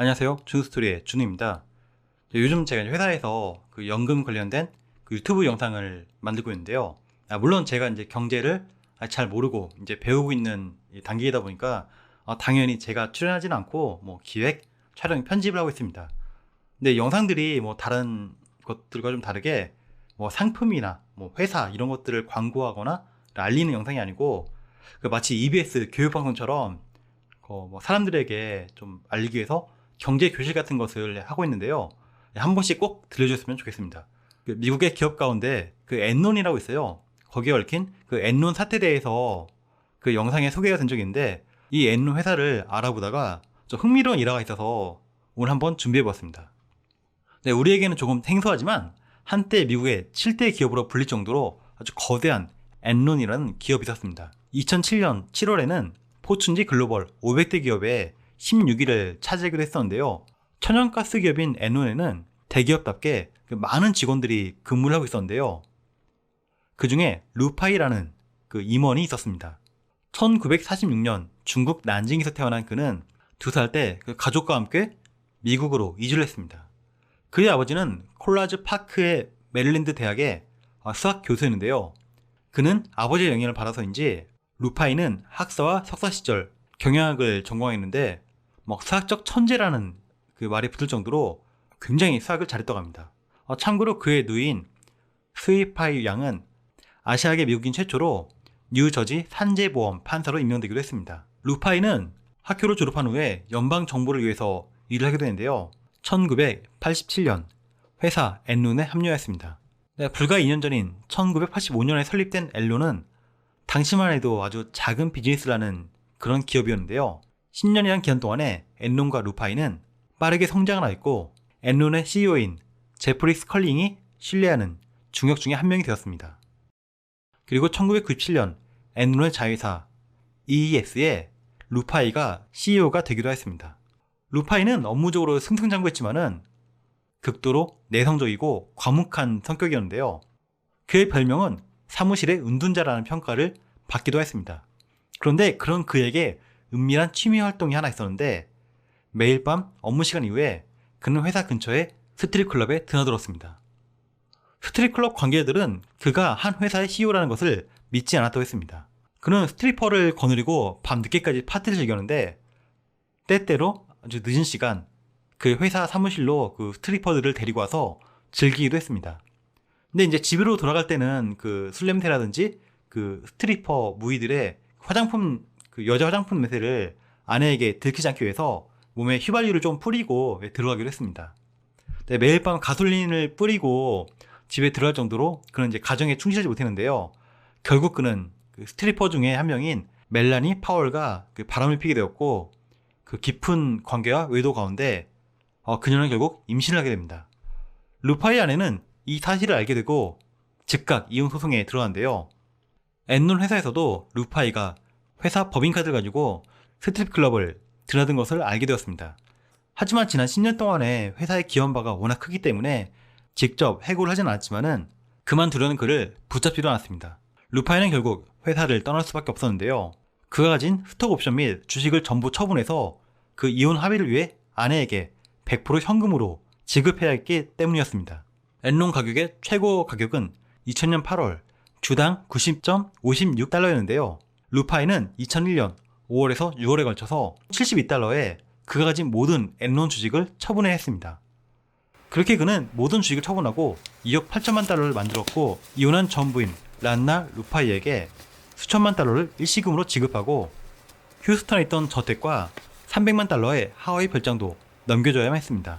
안녕하세요. 준스토리의 준우입니다. 요즘 제가 회사에서 그 연금 관련된 그 유튜브 영상을 만들고 있는데요. 아, 물론 제가 이제 경제를 잘 모르고 이제 배우고 있는 이 단계이다 보니까 어, 당연히 제가 출연하지는 않고 뭐 기획, 촬영, 편집을 하고 있습니다. 근데 영상들이 뭐 다른 것들과 좀 다르게 뭐 상품이나 뭐 회사 이런 것들을 광고하거나 알리는 영상이 아니고 그 마치 EBS 교육방송처럼 어, 뭐 사람들에게 좀 알리기 위해서 경제 교실 같은 것을 하고 있는데요. 한 번씩 꼭 들려줬으면 좋겠습니다. 그 미국의 기업 가운데 그 엔론이라고 있어요. 거기에 얽힌 그 엔론 사태에 대해서 그 영상에 소개가 된 적이 있는데 이 엔론 회사를 알아보다가 좀 흥미로운 일화가 있어서 오늘 한번 준비해봤습니다. 네, 우리에게는 조금 생소하지만 한때 미국의 7대 기업으로 불릴 정도로 아주 거대한 엔론이라는 기업이 있었습니다. 2007년 7월에는 포춘지 글로벌 500대 기업의 16위를 차지하기도 했었는데요. 천연가스 기업인 엔론에는 대기업답게 그 많은 직원들이 근무를 하고 있었는데요. 그 중에 루파이라는 그 임원이 있었습니다. 1946년 중국 난징에서 태어난 그는 두 살때그 가족과 함께 미국으로 이주를 했습니다. 그의 아버지는 콜라즈 파크의 메릴랜드 대학의 아, 수학 교수였는데요. 그는 아버지의 영향을 받아서인지 루파이는 학사와 석사 시절 경영학을 전공했는데 막 수학적 천재라는 그 말이 붙을 정도로 굉장히 수학을 잘했다고 합니다. 어, 참고로 그의 누인 스위파이 양은 아시아계 미국인 최초로 뉴저지 산재보험 판사로 임명되기도 했습니다. 루파이는 학교를 졸업한 후에 연방 정부를 위해서 일을 하게 되는데요. 1987년 회사 엔론에 합류했습니다. 네, 불과 2년 전인 1985년에 설립된 엔론은 당시만 해도 아주 작은 비즈니스라는 그런 기업이었는데요. 10년이란 기간 동안에 엔론과 루파이는 빠르게 성장을 하였고 엔론의 CEO인 제프리 스컬링이 신뢰하는 중역 중에 한 명이 되었습니다. 그리고 1997년 엔론의 자회사 EES의 루파이가 CEO가 되기도 했습니다. 루파이는 업무적으로 승승장구했지만은 극도로 내성적이고 과묵한 성격이었는데요. 그의 별명은 사무실의 은둔자라는 평가를 받기도 했습니다. 그런데 그런 그에게 은밀한 취미 활동이 하나 있었는데 매일 밤 업무 시간 이후에 그는 회사 근처에 스트릿 클럽에 드나들었습니다. 스트릿 클럽 관계자들은 그가 한 회사의 CEO라는 것을 믿지 않았다고 했습니다. 그는 스트리퍼를 거느리고 밤 늦게까지 파티를 즐겼는데 때때로 아주 늦은 시간 그 회사 사무실로 그 스트리퍼들을 데리고 와서 즐기기도 했습니다. 근데 이제 집으로 돌아갈 때는 그 술 냄새라든지 그 스트리퍼 무희들의 화장품 그 여자 화장품 냄새를 아내에게 들키지 않기 위해서 몸에 휘발유를 좀 뿌리고 들어가기로 했습니다. 네, 매일 밤 가솔린을 뿌리고 집에 들어갈 정도로 그는 이제 가정에 충실하지 못했는데요. 결국 그는 그 스트리퍼 중에 한 명인 멜라니 파월과 그 바람을 피게 되었고 그 깊은 관계와 외도 가운데 어, 그녀는 결국 임신을 하게 됩니다. 루파이 아내는 이 사실을 알게 되고 즉각 이혼 소송에 들어갔는데요. 엔론 회사에서도 루파이가 회사 법인카드를 가지고 스트립 클럽을 드나든 것을 알게 되었습니다. 하지만 지난 10년 동안에 회사의 기원바가 워낙 크기 때문에 직접 해고를 하진 않았지만은 그만두려는 그를 붙잡지도 않았습니다. 루파이는 결국 회사를 떠날 수밖에 없었는데요. 그가 가진 스톡 옵션 및 주식을 전부 처분해서 그 이혼 합의를 위해 아내에게 100% 현금으로 지급해야 했기 때문이었습니다. 엔론 가격의 최고 가격은 2000년 8월 주당 90.56달러였는데요. 루파이는 2001년 5월에서 6월에 걸쳐서 72달러에 그가 가진 모든 엔론 주식을 처분해야 했습니다. 그렇게 그는 모든 주식을 처분하고 2억 8천만 달러를 만들었고 이혼한 전부인 란나 루파이에게 수천만 달러를 일시금으로 지급하고 휴스턴에 있던 저택과 300만 달러의 하와이 별장도 넘겨줘야만 했습니다.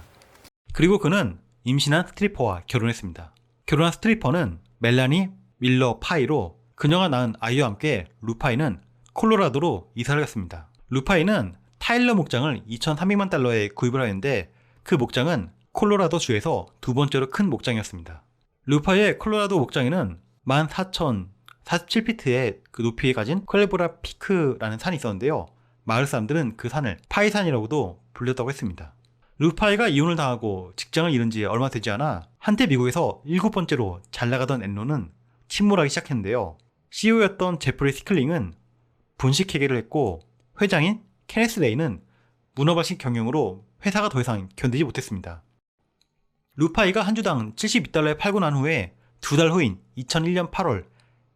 그리고 그는 임신한 스트리퍼와 결혼했습니다. 결혼한 스트리퍼는 멜라니 밀러 파이로 그녀가 낳은 아이와 함께 루파이는 콜로라도로 이사를 갔습니다. 루파이는 타일러 목장을 2,300만 달러에 구입을 하였는데 그 목장은 콜로라도 주에서 두 번째로 큰 목장이었습니다. 루파이의 콜로라도 목장에는 14,047피트의 그 높이에 가진 퀄레보라 피크라는 산이 있었는데요. 마을 사람들은 그 산을 파이산이라고도 불렸다고 했습니다. 루파이가 이혼을 당하고 직장을 잃은 지 얼마 되지 않아 한때 미국에서 일곱 번째로 잘 나가던 엔론은 침몰하기 시작했는데요. CEO였던 제프리 스클링은 분식 회계를 했고 회장인 케네스 레이는 문어발식 경영으로 회사가 더 이상 견디지 못했습니다. 루파이가 한 주당 72달러에 팔고 난 후에 두 달 후인 2001년 8월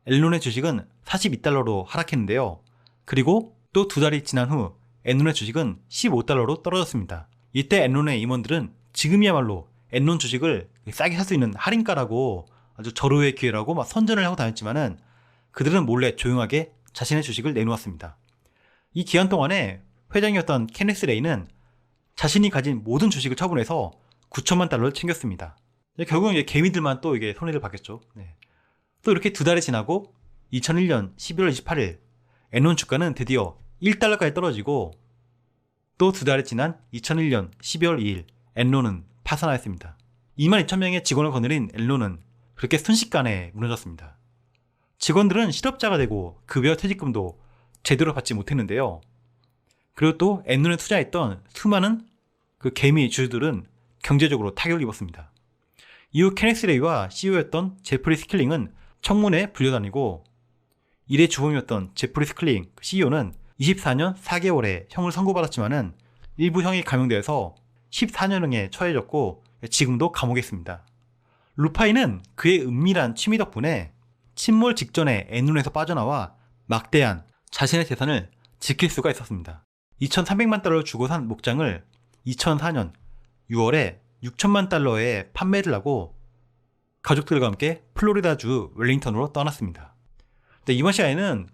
엔론의 주식은 42달러로 하락했는데요. 그리고 또 두 달이 지난 후 엔론의 주식은 15달러로 떨어졌습니다. 이때 엔론의 임원들은 지금이야말로 엔론 주식을 싸게 살 수 있는 할인가라고 아주 절호의 기회라고 막 선전을 하고 다녔지만은 그들은 몰래 조용하게 자신의 주식을 내놓았습니다. 이 기간 동안에 회장이었던 케네스 레이는 자신이 가진 모든 주식을 처분해서 9천만 달러를 챙겼습니다. 결국은 이제 개미들만 또 이게 손해를 받겠죠. 네. 또 이렇게 두 달이 지나고 2001년 11월 28일 엔론 주가는 드디어 1달러까지 떨어지고 또 두 달이 지난 2001년 12월 2일 엔론은 파산하였습니다. 2만 2천 명의 직원을 거느린 엔론은 그렇게 순식간에 무너졌습니다. 직원들은 실업자가 되고 급여 퇴직금도 제대로 받지 못했는데요. 그리고 또 엔론에 투자했던 수많은 그 개미 주주들은 경제적으로 타격을 입었습니다. 이후 케네스 레이와 CEO였던 제프리 스킬링은 청문회에 불려다니고 일의 주범이었던 제프리 스킬링 CEO는 24년 4개월에 형을 선고받았지만은 일부 형이 감형되어서 14년형에 처해졌고 지금도 감옥에 있습니다. 루파이는 그의 은밀한 취미 덕분에 침몰 직전에 엔론에서 빠져나와 막대한 자신의 재산을 지킬 수가 있었습니다. 2,300만 달러를 주고 산 목장을 2004년 6월에 6천만 달러에 판매를 하고 가족들과 함께 플로리다주 웰링턴으로 떠났습니다. 근데 이번 시간에는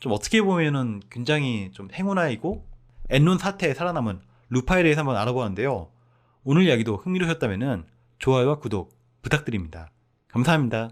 좀 어떻게 보면은 굉장히 좀 행운아이고 엔론 사태에 살아남은 루파에 대해서 한번 알아보았는데요. 오늘 이야기도 흥미로우셨다면 좋아요와 구독 부탁드립니다. 감사합니다.